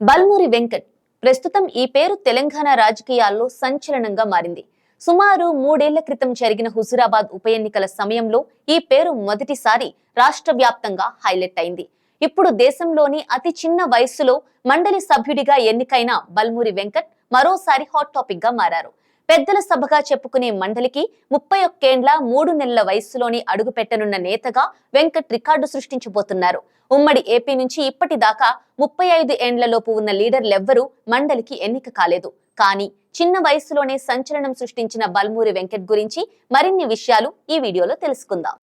బల్మూరి వెంకట్ ప్రస్తుతం ఈ పేరు తెలంగాణ రాజకీయాల్లో సంచలనంగా మారింది. సుమారు మూడేళ్ళ క్రితం జరిగిన హుజురాబాద్ ఉప ఎన్నికల సమయంలో ఈ పేరు మొదటిసారి రాష్ట్ర వ్యాప్తంగా హైలైట్ అయింది. ఇప్పుడు దేశంలోని అతి చిన్న వయస్సులో మండలి సభ్యుడిగా ఎన్నికైన బల్మూరి వెంకట్ మరోసారి హాట్ టాపిక్గా మారారు. పెద్దల సభగా చెప్పుకునే మండలికి ముప్పై ఒక్కేండ్ల మూడు నెలల వయస్సులోని అడుగు పెట్టనున్న నేతగా వెంకట్ రికార్డు సృష్టించబోతున్నారు. ఉమ్మడి ఏపీ నుంచి ఇప్పటిదాకా ముప్పై ఐదు ఏండ్లలోపు ఉన్న లీడర్లెవ్వరూ మండలికి ఎన్నిక కాలేదు. కానీ చిన్న వయస్సులోనే సంచలనం సృష్టించిన బల్మూరి వెంకట్ గురించి మరిన్ని విషయాలు ఈ వీడియోలో తెలుసుకుందాం.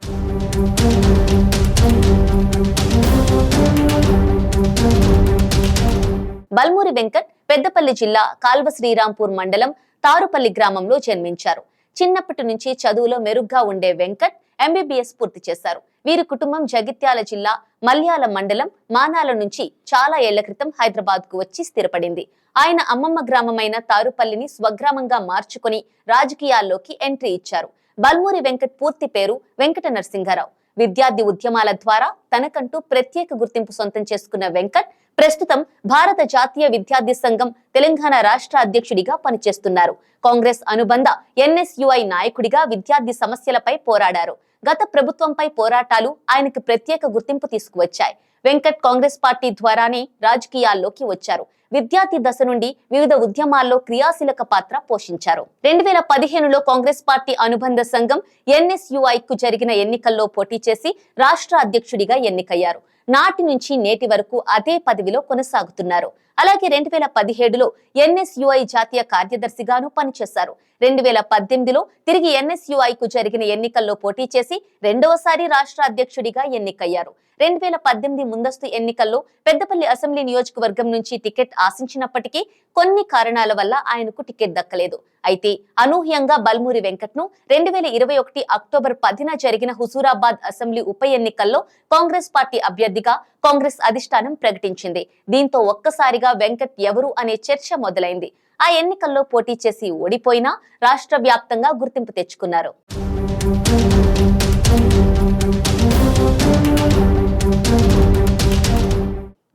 బల్మూరి వెంకట్ పెద్దపల్లి జిల్లా కాల్వ శ్రీరాంపూర్ మండలం తారుపల్లి గ్రామంలో జన్మించారు. చిన్నప్పటి నుంచి చదువులో మెరుగ్గా ఉండే వెంకట్ ఎంబీబీఎస్ పూర్తి చేశారు. వీరి కుటుంబం జగిత్యాల జిల్లా మల్యాల మండలం మానాల నుంచి చాలా ఏళ్ళ క్రితం హైదరాబాద్కు వచ్చి స్థిరపడింది. ఆయన అమ్మమ్మ గ్రామమైన తారుపల్లిని స్వగ్రామంగా మార్చుకుని రాజకీయాల్లోకి ఎంట్రీ ఇచ్చారు. బల్మూరి వెంకట్ పూర్తి పేరు వెంకట నరసింహారావు. విద్యార్థి ఉద్యమాల ద్వారా తనకంటూ ప్రత్యేక గుర్తింపు సొంతం చేసుకున్న వెంకట్ ప్రస్తుతం భారత జాతీయ విద్యార్థి సంఘం తెలంగాణ రాష్ట్ర అధ్యక్షుడిగా పనిచేస్తున్నారు. కాంగ్రెస్ అనుబంధ ఎన్ఎస్యుఐ నాయకుడిగా విద్యార్థి సమస్యలపై పోరాడారు. గత ప్రభుత్వంపై పోరాటాలు ఆయనకు ప్రత్యేక గుర్తింపు తీసుకువచ్చాయి. వెంకట్ కాంగ్రెస్ పార్టీ ద్వారానే రాజకీయాల్లోకి వచ్చారు. విద్యార్థి దశ నుండి వివిధ ఉద్యమాల్లో క్రియాశీలక పాత్ర పోషించారు. రెండు వేల పదిహేనులో కాంగ్రెస్ పార్టీ అనుబంధ సంఘం ఎన్ఎస్యుఐ కు జరిగిన ఎన్నికల్లో పోటీ చేసి రాష్ట్ర అధ్యక్షుడిగా ఎన్నికయ్యారు. నాటి నుంచి నేటి వరకు అదే పదవిలో కొనసాగుతున్నారు. అలాగే రెండు వేల పదిహేడులో ఎన్ఎస్యుఐ జాతీయ కార్యదర్శిగాను పనిచేశారు. రెండు వేల పద్దెనిమిదిలో తిరిగి ఎన్ఎస్యుఐకు జరిగిన ఎన్నికల్లో పోటీ చేసి రెండవసారి రాష్ట్ర అధ్యక్షుడిగా ఎన్నికయ్యారు. రెండు వేల పద్దెనిమిది ముందస్తు ఎన్నికల్లో పెద్దపల్లి అసెంబ్లీ నియోజకవర్గం నుంచి టికెట్ ఆశించినప్పటికీ కొన్ని కారణాల వల్ల ఆయనకు టికెట్ దక్కలేదు. అయితే అనూహ్యంగా బల్మూరి వెంకట్ను రెండు వేల ఇరవై ఒకటి అక్టోబర్ పదిన జరిగిన హుజూరాబాద్ అసెంబ్లీ ఉప ఎన్నికల్లో కాంగ్రెస్ పార్టీ అభ్యర్థి అభ్యర్థిగా కాంగ్రెస్ అధిష్టానం ప్రకటించింది. దీంతో ఒక్కసారిగా వెంకట్ ఎవరు అనే చర్చ మొదలైంది. ఆ ఎన్నికల్లో పోటీ చేసి ఓడిపోయినా రాష్ట్ర వ్యాప్తంగా గుర్తింపు తెచ్చుకున్నారు.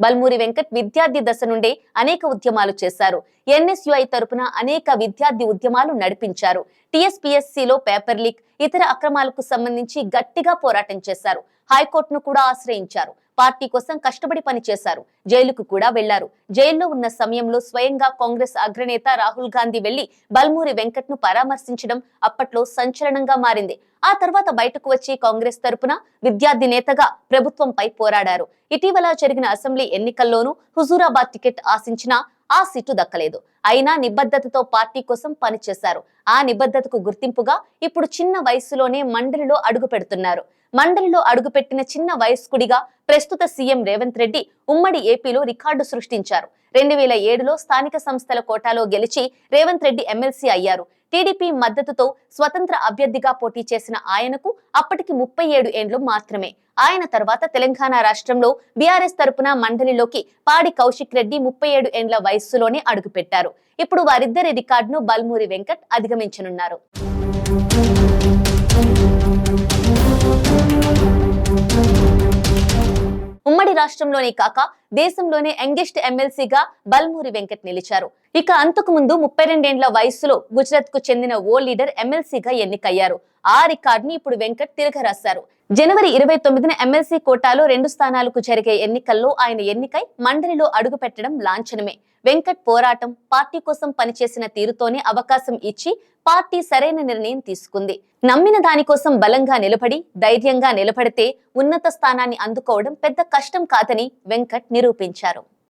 బల్మూరి వెంకట్ విద్యార్థి దశ నుండే అనేక ఉద్యమాలు చేశారు. ఎన్ఎస్యుఐ తరపున అనేక విద్యార్థి ఉద్యమాలు నడిపించారు. టీఎస్పీఎస్సీలో పేపర్ లీక్ ఇతర అక్రమాలకు సంబంధించి గట్టిగా పోరాటం చేశారు. హైకోర్టును కూడా ఆశ్రయించారు. పార్టీ కోసం కష్టపడి పనిచేశారు. జైలుకు కూడా వెళ్ళారు. జైల్లో ఉన్న సమయంలో స్వయంగా కాంగ్రెస్ అగ్రనేత రాహుల్ గాంధీ వెళ్ళి బల్మూరి వెంకట్ను పరామర్శించడం అప్పట్లో సంచలనంగా మారింది. ఆ తర్వాత బయటకు వచ్చి కాంగ్రెస్ తరపున విద్యార్థి నేతగా ప్రభుత్వంపై పోరాడారు. ఇటీవల జరిగిన అసెంబ్లీ ఎన్నికల్లోనూ హుజూరాబాద్ టికెట్ ఆశించినా ఆ సీటు దక్కలేదు. అయినా నిబద్ధతతో పార్టీ కోసం పనిచేశారు. ఆ నిబద్ధతకు గుర్తింపుగా ఇప్పుడు చిన్న వయసులోనే మండలిలో అడుగు పెడుతున్నారు మండలిలో అడుగుపెట్టిన చిన్న వయస్కుడిగా ప్రస్తుత సీఎం రేవంత్ రెడ్డి ఉమ్మడి ఏపీలో రికార్డు సృష్టించారు. రెండు వేల ఏడులో స్థానిక సంస్థల కోటాలో గెలిచి రేవంత్ రెడ్డి ఎమ్మెల్సీ అయ్యారు. టీడీపీ మద్దతుతో స్వతంత్ర అభ్యర్థిగా పోటీ చేసిన ఆయనకు అప్పటికి ముప్పై ఏడు ఏండ్లు మాత్రమే. ఆయన తర్వాత తెలంగాణ రాష్ట్రంలో బీఆర్ఎస్ తరపున మండలిలోకి పాడి కౌశిక్ రెడ్డి ముప్పై ఏడు ఏండ్ల వయస్సులోనే అడుగుపెట్టారు. ఇప్పుడు వారిద్దరి రికార్డును బల్మూరి వెంకట్ అధిగమించనున్నారు. ఉమ్మడి రాష్ట్రంలోనే కాక దేశంలోనే యంగెస్ట్ ఎమ్మెల్సీగా బల్మూరి వెంకట్ నిలిచారు. ఇక అంతకు ముందు ముప్పై రెండేండ్ల వయస్సులో గుజరాత్కు చెందిన ఓ లీడర్ ఎమ్మెల్సీగా ఎన్నికయ్యారు. ఆ రికార్డుని ఇప్పుడు వెంకట్ తిరగరాశారు. జనవరి ఇరవై తొమ్మిదిన ఎమ్మెల్సీ కోటాలో రెండు స్థానాలకు జరిగే ఎన్నికల్లో ఆయన ఎన్నికై మండలిలో అడుగుపెట్టడం లాంఛనమే. వెంకట్ పోరాటం పార్టీ కోసం పనిచేసిన తీరుతోనే అవకాశం ఇచ్చి పార్టీ సరైన నిర్ణయం తీసుకుంది. నమ్మిన దానికోసం బలంగా నిలబడి ధైర్యంగా నిలబడితే ఉన్నత స్థానాన్ని అందుకోవడం పెద్ద కష్టం కాదని వెంకట్ నిరూపించారు.